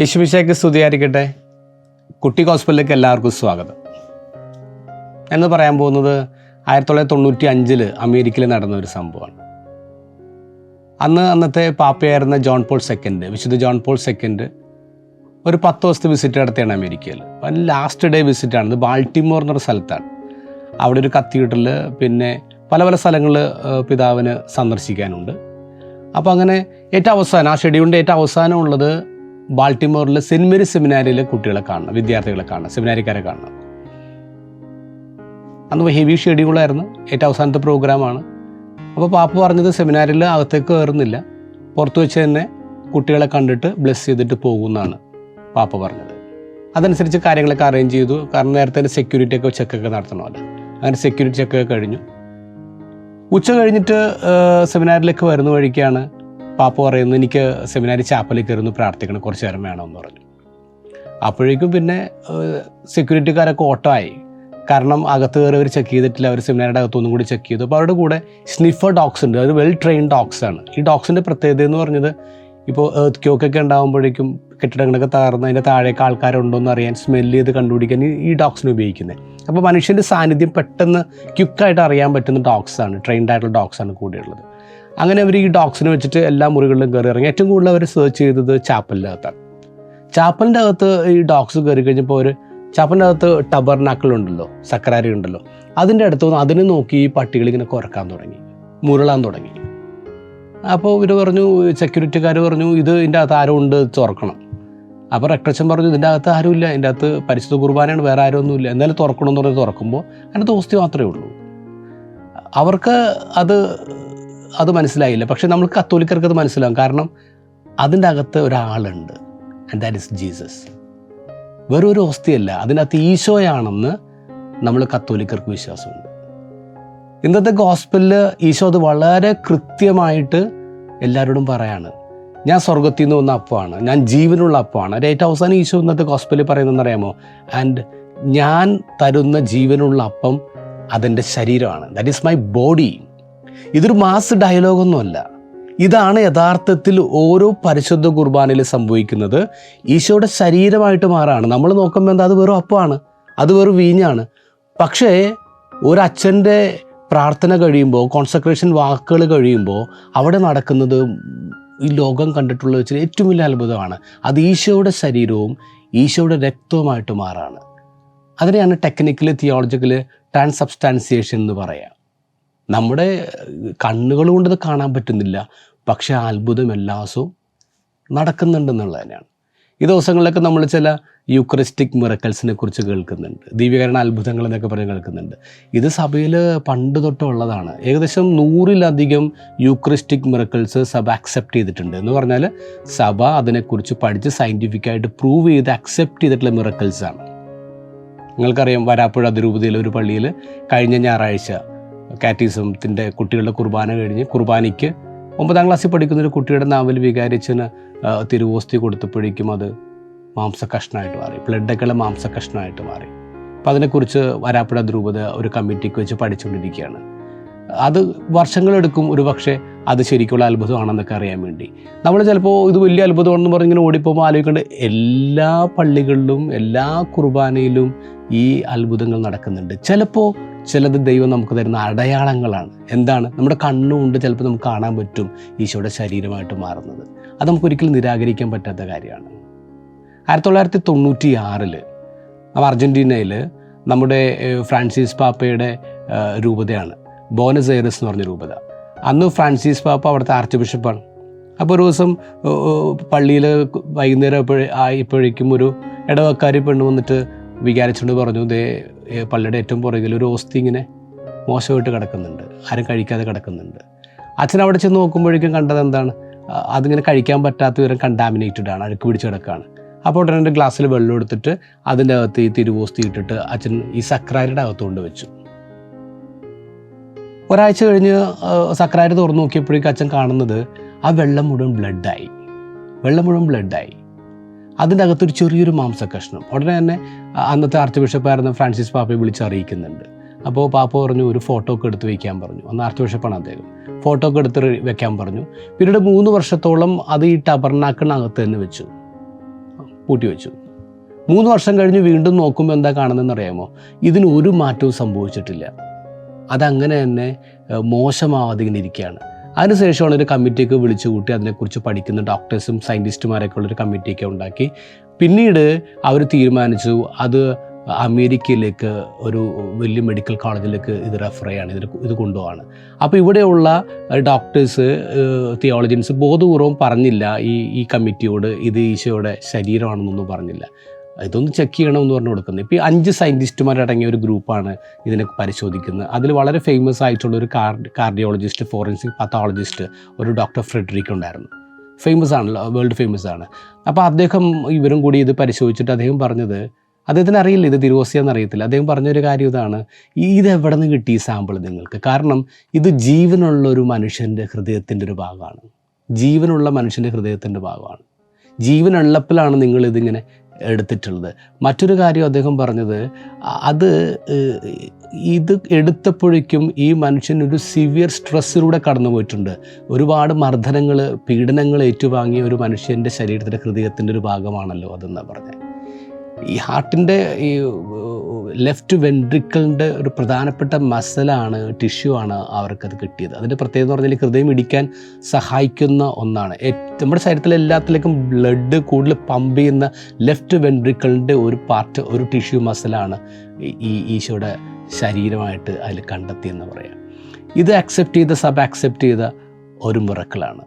യേശുമിശയ്ക്ക് സ്തുതിയായിരിക്കട്ടെ. കുട്ടി ഹോസ്പിറ്റലിലേക്ക് എല്ലാവർക്കും സ്വാഗതം. എന്ന് പറയാൻ പോകുന്നത് ആയിരത്തി തൊള്ളായിരത്തി തൊണ്ണൂറ്റി അഞ്ചിൽ അമേരിക്കയിൽ നടന്ന ഒരു സംഭവമാണ്. അന്ന് അന്നത്തെ പാപ്പയായിരുന്ന ജോൺ പോൾ സെക്കൻഡ് വിശുദ്ധ ജോൺ പോൾ സെക്കൻഡ് ഒരു പത്ത് ദിവസത്തെ വിസിറ്റ് നടത്തിയാണ് അമേരിക്കയിൽ. അപ്പം ലാസ്റ്റ് ഡേ വിസിറ്റാണ് ഇത് ബാൾട്ടിമോർ എന്നൊരു സ്ഥലത്താണ്. അവിടെ ഒരു കത്തീഡ്രൽ പിന്നെ പല പല സ്ഥലങ്ങൾ പിതാവിന് സന്ദർശിക്കാനുണ്ട്. അപ്പോൾ അങ്ങനെ ഏറ്റവും അവസാനം ആ ഷെഡ്യൂളിന്റെ ഏറ്റവും അവസാനം ഉള്ളത് ബാൾട്ടിമോറിൽ സെന്റ് മേരി സെമിനാരിയിലെ കുട്ടികളെ കാണണം വിദ്യാർത്ഥികളെ കാണണം സെമിനാരിക്കാരെ കാണണം. അന്ന് ഹെവി ഷെഡ്യൂളായിരുന്നു ഏറ്റവും അവസാനത്തെ പ്രോഗ്രാമാണ് അപ്പോൾ പാപ്പ പറഞ്ഞത് സെമിനാരിൽ അകത്തേക്ക് കയറുന്നില്ല. പുറത്ത് വെച്ച് തന്നെ കുട്ടികളെ കണ്ടിട്ട് ബ്ലെസ് ചെയ്തിട്ട് പോകുമെന്നാണ് പാപ്പ പറഞ്ഞത്. അതനുസരിച്ച് കാര്യങ്ങളൊക്കെ അറേഞ്ച് ചെയ്തു. കാരണം നേരത്തെ സെക്യൂരിറ്റി ഒക്കെ ചെക്കൊക്കെ നടത്തണമല്ലോ. അങ്ങനെ സെക്യൂരിറ്റി ചെക്കൊക്കെ കഴിഞ്ഞു. ഉച്ച കഴിഞ്ഞിട്ട് സെമിനാറിലേക്ക് വരുന്ന വഴിക്കാണ് പാപ്പ പറയുന്നു എനിക്ക് സെമിനാരി ചാപ്പലിൽ കയറുന്നു പ്രാർത്ഥിക്കണം കുറച്ച് നേരം വേണമെന്ന് പറഞ്ഞു. അപ്പോഴേക്കും പിന്നെ സെക്യൂരിറ്റിക്കാരൊക്കെ ഓട്ടമായി. കാരണം അകത്ത് കയറി അവർ ചെക്ക് ചെയ്തിട്ടില്ല അവർ സെമിനാരിയുടെ അകത്തൊന്നും കൂടി ചെക്ക് ചെയ്തു. അപ്പോൾ അവരുടെ കൂടെ സ്നിഫർ ഡോഗ്സ് ഉണ്ട്. അത് വെൽ ട്രെയിൻഡ് ഡോഗ്സ് ആണ്. ഈ ഡോഗ്സിന്റെ പ്രത്യേകത എന്ന് പറഞ്ഞത് ഇപ്പോൾ എർത്ത് ക്യോക്കൊക്കെ ഉണ്ടാകുമ്പോഴേക്കും കെട്ടിടങ്ങളൊക്കെ തകർന്ന് അതിന്റെ താഴേക്ക് ആൾക്കാരുണ്ടോ എന്ന് അറിയാൻ സ്മെല്ല് ചെയ്ത് കണ്ടുപിടിക്കാൻ ഈ- ഡോഗ്സിനെ ഉപയോഗിക്കുന്നത് അപ്പോൾ മനുഷ്യന്റെ സാന്നിധ്യം പെട്ടെന്ന് ക്വിക്കായിട്ട് അറിയാൻ പറ്റുന്ന ഡോക്സാണ് ട്രെയിൻഡ് ആയിട്ടുള്ള കൂടെയുള്ളത്. അങ്ങനെ അവർ ഈ ഡോഗ്സിനെ വെച്ചിട്ട് എല്ലാ മുറികളിലും കയറി ഇറങ്ങി. ഏറ്റവും കൂടുതൽ അവർ സെർച്ച് ചെയ്തത് ചാപ്പലിന്റെ അകത്താണ്. ചാപ്പലിന്റെ അകത്ത് ഈ ഡോഗ്സ് കയറി കഴിഞ്ഞപ്പോൾ അവർ ചാപ്പലിന്റെ അകത്ത് ടബർനാക്കൾ ഉണ്ടല്ലോ സക്കരാരി ഉണ്ടല്ലോ. അതിന്റെ അടുത്ത് വന്ന് അതിനെ നോക്കി ഈ പട്ടികൾ ഇങ്ങനെ കുറയ്ക്കാൻ തുടങ്ങി മുരളാൻ തുടങ്ങി. അപ്പോൾ ഇവർ പറഞ്ഞു സെക്യൂരിറ്റിക്കാർ പറഞ്ഞു ഇത് ഇതിന്റെ അകത്ത് ആരും ഉണ്ട് തുറക്കണം. അപ്പോൾ റെക്ടച്ചൻ പറഞ്ഞു ഇതിന്റെ അകത്ത് ആരുമില്ല ഇതിന്റെ അകത്ത് പരിശുദ്ധ കുർബാനയാണ് വേറെ ആരും ഒന്നുമില്ല എന്നാലും തുറക്കണമെന്ന് പറഞ്ഞ് തുറക്കുമ്പോൾ അതിന്റെ ദോസ്തി മാത്രമേ ഉള്ളൂ. അവർക്ക് അത് അത് മനസ്സിലായില്ല. പക്ഷെ നമ്മൾ കത്തോലിക്കർക്ക് അത് മനസ്സിലാവും. കാരണം അതിന്റെ അകത്ത് ഒരാളുണ്ട്. ആൻഡ് ദാറ്റ് ഇസ് ജീസസ് വെറൊരു ഹോസ്തിയല്ല അതിനകത്ത് ഈശോയാണെന്ന് നമ്മൾ കത്തോലിക്കർക്ക് വിശ്വാസമുണ്ട്. ഇന്നത്തെ ഗോസ്പലിൽ ഈശോ അത് വളരെ കൃത്യമായിട്ട് എല്ലാവരോടും പറയാണ്. ഞാൻ സ്വർഗത്തിൽ നിന്ന് വന്ന അപ്പമാണ്. ഞാൻ ജീവനുള്ള അപ്പമാണ്. അത് ഏറ്റവും അവസാനം ഈശോ ഇന്നത്തെ ഗോസ്പലിൽ പറയുന്നതെന്ന് അറിയാമോ? ആൻഡ് ഞാൻ തരുന്ന ജീവനുള്ള അപ്പം അതെന്റെ ശരീരമാണ്. ദാറ്റ് ഈസ് മൈ ബോഡി ഇതൊരു മാസ് ഡയലോഗൊന്നുമല്ല ഇതാണ് യഥാർത്ഥത്തിൽ ഓരോ പരിശുദ്ധ കുർബാനയിൽ സംഭവിക്കുന്നത്. ഈശോയുടെ ശരീരമായിട്ട് മാറാണ്. നമ്മൾ നോക്കുമ്പോൾ എന്താ? അത് വെറും അപ്പമാണ്. അത് വെറും വീഞ്ഞാണ്. പക്ഷേ ഒരച്ഛന്റെ പ്രാർത്ഥന കഴിയുമ്പോൾ കോൺസെൻട്രേഷൻ വാക്കുകൾ കഴിയുമ്പോൾ അവിടെ നടക്കുന്നത് ഈ ലോകം കണ്ടിട്ടുള്ള വെച്ചാൽ ഏറ്റവും വലിയ അത്ഭുതമാണ്. അത് ഈശോയുടെ ശരീരവും ഈശോയുടെ രക്തവുമായിട്ട് മാറാണ്. അതിനെയാണ് ടെക്നിക്കലി തിയോളജിക്കൽ ട്രാൻസബ്സ്റ്റാൻസിയേഷൻ എന്ന് പറയാം. നമ്മുടെ കണ്ണുകൾ കൊണ്ടത് കാണാൻ പറ്റുന്നില്ല. പക്ഷേ അത്ഭുതം എല്ലാ ദിവസവും നടക്കുന്നുണ്ടെന്നുള്ളത് തന്നെയാണ് ഈ ദിവസങ്ങളിലൊക്കെ നമ്മൾ ചില യൂക്രിസ്റ്റിക് മിറക്കൽസിനെ കുറിച്ച് കേൾക്കുന്നുണ്ട്. ദിവ്യകരണ അത്ഭുതങ്ങൾ എന്നൊക്കെ പറഞ്ഞ് കേൾക്കുന്നുണ്ട്. ഇത് സഭയിൽ പണ്ട് തൊട്ടുള്ളതാണ് ഏകദേശം നൂറിലധികം യൂക്രിസ്റ്റിക് മിറക്കൽസ് സഭ അക്സെപ്റ്റ് ചെയ്തിട്ടുണ്ട്. എന്ന് പറഞ്ഞാൽ സഭ അതിനെക്കുറിച്ച് പഠിച്ച് സയന്റിഫിക്കായിട്ട് പ്രൂവ് ചെയ്ത് അക്സെപ്റ്റ് ചെയ്തിട്ടുള്ള മിറക്കൽസാണ് നിങ്ങൾക്കറിയാം വരാപ്പുഴ അതിരൂപതയിലെ ഒരു പള്ളിയിൽ കഴിഞ്ഞ ഞായറാഴ്ച കാറ്റീസത്തിന്റെ കുട്ടികളുടെ കുർബാന കഴിഞ്ഞ് കുർബാനയ്ക്ക് ഒമ്പതാം ക്ലാസ്സിൽ പഠിക്കുന്ന ഒരു കുട്ടിയുടെ നാവിൽ വികാരിച്ചന് തിരുവോസ്തി കൊടുത്തപ്പോഴേക്കും അത് മാംസ കഷ്ണമായിട്ട് മാറി. ബ്ലഡൊക്കെയുള്ള മാംസകഷ്ണമായിട്ട് മാറി. അപ്പം അതിനെക്കുറിച്ച് വരാപ്പുഴ ധ്രുപത ഒരു കമ്മിറ്റിക്ക് വെച്ച് പഠിച്ചുകൊണ്ടിരിക്കുകയാണ്. അത് വർഷങ്ങളെടുക്കും ഒരു പക്ഷേ അത് ശരിക്കുള്ള അത്ഭുതമാണെന്നൊക്കെ അറിയാൻ വേണ്ടി. നമ്മൾ ചിലപ്പോൾ ഇത് വലിയ അത്ഭുതമാണെന്ന് പറഞ്ഞ് ഇങ്ങനെ ഓടിപ്പോകുമ്പോൾ ആലോചിക്കേണ്ട എല്ലാ പള്ളികളിലും എല്ലാ കുർബാനയിലും ഈ അത്ഭുതങ്ങൾ നടക്കുന്നുണ്ട്. ചിലപ്പോൾ ചിലത് ദൈവം നമുക്ക് തരുന്ന അടയാളങ്ങളാണ്. എന്താണ്? നമ്മുടെ കണ്ണുകൊണ്ട് ചിലപ്പോൾ നമുക്ക് കാണാൻ പറ്റും ഈശോയുടെ ശരീരമായിട്ട് മാറുന്നത്. അത് നമുക്കൊരിക്കലും നിരാകരിക്കാൻ പറ്റാത്ത കാര്യമാണ്. ആയിരത്തി തൊള്ളായിരത്തി തൊണ്ണൂറ്റി ആറിൽ അർജന്റീനയിൽ നമ്മുടെ ഫ്രാൻസിസ് പാപ്പയുടെ രൂപതയാണ്. ബോനസ് ഐറസ് എന്ന് പറഞ്ഞ രൂപത. അന്ന് ഫ്രാൻസിസ് പാപ്പ അവിടുത്തെ ആർച്ച് ബിഷപ്പാണ് അപ്പോൾ ഒരു ദിവസം പള്ളിയിൽ വൈകുന്നേരം ആയപ്പോഴേക്കും ഒരു ഇടവക്കാരി പെണ്ണ് വന്നിട്ട് വിചാരിച്ചുകൊണ്ട് പറഞ്ഞു ദേ പള്ളിയുടെ ഏറ്റവും പുറകിൽ ഒരു ഓസ്തി ഇങ്ങനെ മോശമായിട്ട് കിടക്കുന്നുണ്ട്. ആരും കഴിക്കാതെ കിടക്കുന്നുണ്ട്. അച്ഛൻ അവിടെ ചെന്ന് നോക്കുമ്പോഴേക്കും കണ്ടത് എന്താണ്? അതിങ്ങനെ കഴിക്കാൻ പറ്റാത്ത വിവരം കണ്ടാമിനേറ്റഡ് ആണ് അഴുക്ക് പിടിച്ച് കിടക്കുകയാണ് അപ്പോൾ ഉടനെ ഒരു ഗ്ലാസ്സിൽ വെള്ളം എടുത്തിട്ട് അതിന്റെ അകത്ത് ഈ തിരുവോസ്തി ഇട്ടിട്ട് അച്ഛൻ ഈ സക്രാരിയുടെ അകത്ത് കൊണ്ട് വെച്ചു. ഒരാഴ്ച കഴിഞ്ഞ് സക്രാരി തുറന്നു നോക്കിയപ്പോഴേക്കും അച്ഛൻ കാണുന്നത് ആ വെള്ളം മുഴുവൻ ബ്ലഡായി വെള്ളം മുഴുവൻ ബ്ലഡായി അതിന്റെ അകത്തൊരു ചെറിയൊരു മാംസ കഷ്ണം ഉടനെ തന്നെ അന്നത്തെ ആർച്ച് ബിഷപ്പായിരുന്ന ഫ്രാൻസിസ് പാപ്പയെ വിളിച്ചറിയിക്കുന്നുണ്ട് അപ്പോൾ പാപ്പ പറഞ്ഞു ഒരു ഫോട്ടോ ഒക്കെ എടുത്ത് വയ്ക്കാൻ പറഞ്ഞു. അന്ന് ആർച്ച് ബിഷപ്പാണ് അദ്ദേഹം. ഫോട്ടോ ഒക്കെ എടുത്ത് വെക്കാൻ പറഞ്ഞു. പിന്നീട് മൂന്ന് വർഷത്തോളം അത് ഈ ടബർനാക്കിനകത്ത് തന്നെ വെച്ചു. പൂട്ടി വെച്ചു. മൂന്ന് വർഷം കഴിഞ്ഞ് വീണ്ടും നോക്കുമ്പോൾ എന്താ കാണുന്നതെന്ന് അറിയാമോ? ഇതിന് ഒരു മാറ്റവും സംഭവിച്ചിട്ടില്ല. അതങ്ങനെ തന്നെ മോശമാവാതിങ്ങനെ ഇരിക്കുകയാണ്. അതിനുശേഷമാണ് ഒരു കമ്മിറ്റിയൊക്കെ വിളിച്ചു കൂട്ടി അതിനെക്കുറിച്ച് പഠിക്കുന്ന ഡോക്ടേഴ്സും സയന്റിസ്റ്റുമാരൊക്കെ ഉള്ളൊരു കമ്മിറ്റിയൊക്കെ ഉണ്ടാക്കി. പിന്നീട് അവർ തീരുമാനിച്ചു അത് അമേരിക്കയിലേക്ക് ഒരു വലിയ മെഡിക്കൽ കോളേജിലേക്ക് ഇത് റെഫർ ചെയ്യാണ് ഇതിൽ ഇത് കൊണ്ടുപോവാണ്. അപ്പോൾ ഇവിടെയുള്ള ഡോക്ടേഴ്സ് തിയോളജിൻസ് ബോധപൂർവം പറഞ്ഞില്ല ഈ ഈ കമ്മിറ്റിയോട് ഇത് ഈശോയുടെ ശരീരമാണെന്നൊന്നും പറഞ്ഞില്ല. ഇതൊന്ന് ചെക്ക് ചെയ്യണമെന്ന് പറഞ്ഞു കൊടുക്കുന്നത്. ഇപ്പോൾ ഈ അഞ്ച് സയന്റിസ്റ്റുമാരടങ്ങിയ ഒരു ഗ്രൂപ്പാണ് ഇതിനെ പരിശോധിക്കുന്നത്. അതിൽ വളരെ ഫേമസ് ആയിട്ടുള്ള ഒരു കാർഡിയോളജിസ്റ്റ് ഫോറൻസിക് പത്തോളജിസ്റ്റ് ഒരു ഡോക്ടർ ഫ്രെഡറിക് ഉണ്ടായിരുന്നു. ഫേമസ് ആണല്ലോ വേൾഡ് ഫേമസ് ആണ്. അപ്പോൾ അദ്ദേഹം ഇവരും കൂടി ഇത് പരിശോധിച്ചിട്ട് അദ്ദേഹം പറഞ്ഞത് അദ്ദേഹത്തിന് അറിയില്ല ഇത് തിരുവോസിയാന്ന് അറിയത്തില്ല. അദ്ദേഹം പറഞ്ഞൊരു കാര്യം ഇതാണ് ഇത് എവിടെ നിന്ന് കിട്ടി ഈ സാമ്പിൾ നിങ്ങൾക്ക്? കാരണം ഇത് ജീവനുള്ള ഒരു മനുഷ്യന്റെ ഹൃദയത്തിന്റെ ഒരു ഭാഗമാണ്. ജീവനുള്ള മനുഷ്യന്റെ ഹൃദയത്തിന്റെ ഭാഗമാണ്. ജീവനുള്ളപ്പോഴാണ് നിങ്ങൾ ഇതിങ്ങനെ എടുത്തിട്ടുള്ളത്. മറ്റൊരു കാര്യം അദ്ദേഹം പറഞ്ഞത് അത് ഇത് എടുത്തപ്പോഴേക്കും ഈ മനുഷ്യൻ ഒരു സിവിയർ സ്ട്രെസ്സിലൂടെ കടന്നു പോയിട്ടുണ്ട് ഒരുപാട് മർദ്ദനങ്ങൾ പീഡനങ്ങൾ ഏറ്റുവാങ്ങിയ ഒരു മനുഷ്യന്റെ ശരീരത്തിന്റെ ഹൃദയത്തിന്റെ ഒരു ഭാഗമാണല്ലോ അതെന്നാണ് പറഞ്ഞത് ഈ ഹാർട്ടിന്റെ ഈ ലെഫ്റ്റ് വെൻട്രിക്കിളിന്റെ ഒരു പ്രധാനപ്പെട്ട മസലാണ് ടിഷ്യൂ ആണ് അവർക്കത് കിട്ടിയത്. അതിന്റെ പ്രത്യേകത എന്ന് പറഞ്ഞാൽ ഹൃദയം ഇടിക്കാൻ സഹായിക്കുന്ന ഒന്നാണ്. നമ്മുടെ ശരീരത്തിലെ എല്ലാത്തിലേക്കും ബ്ലഡ് കൂടുതൽ പമ്പ് ചെയ്യുന്ന ലെഫ്റ്റ് വെൻട്രിക്കിളിന്റെ ഒരു പാർട്ട് ഒരു ടിഷ്യൂ മസലാണ് ഈ- ഈശോയുടെ ശരീരമായിട്ട് അതിൽ കണ്ടെത്തിയെന്ന് പറയാം. ഇത് അക്സെപ്റ്റ് ചെയ്ത സബ് അക്സെപ്റ്റ് ചെയ്ത ഒരു മുറക്കളാണ്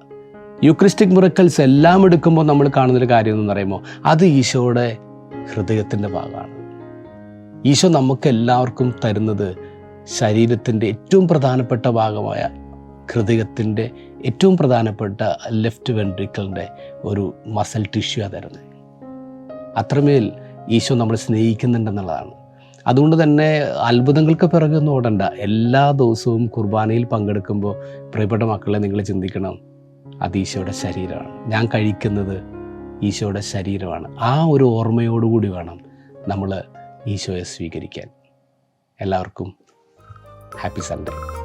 യുക്രിസ്റ്റിക് മുറക്കൽസ് എല്ലാം എടുക്കുമ്പോൾ നമ്മൾ കാണുന്നൊരു കാര്യം എന്ന് പറയുമ്പോൾ അത് ഈശോയുടെ ഹൃദയത്തിന്റെ ഭാഗമാണ്. ഈശോ നമുക്ക് എല്ലാവർക്കും തരുന്നത് ശരീരത്തിന്റെ ഏറ്റവും പ്രധാനപ്പെട്ട ഭാഗമായ ഹൃദയത്തിന്റെ ഏറ്റവും പ്രധാനപ്പെട്ട ലെഫ്റ്റ് വെൻട്രിക്കിളിന്റെ ഒരു മസൽ ടിഷ്യൂ തരുന്നത്. അത്രമേൽ ഈശോ നമ്മളെ സ്നേഹിക്കുന്നുണ്ടെന്നുള്ളതാണ്. അതുകൊണ്ട് തന്നെ അത്ഭുതങ്ങൾക്ക് പിറകൊന്നും ഓടണ്ട. എല്ലാ ദിവസവും കുർബാനയിൽ പങ്കെടുക്കുമ്പോൾ പ്രിയപ്പെട്ട മക്കളെ നിങ്ങൾ ചിന്തിക്കണം. അത് ഈശോയുടെ ശരീരമാണ്. ഞാൻ കഴിക്കുന്നത് ഈശോയുടെ ശരീരമാണ്. ആ ഒരു ഓർമ്മയോടുകൂടി വേണം നമ്മൾ ഈശോയെ സ്വീകരിക്കാൻ. എല്ലാവർക്കും ഹാപ്പി സൺഡേ.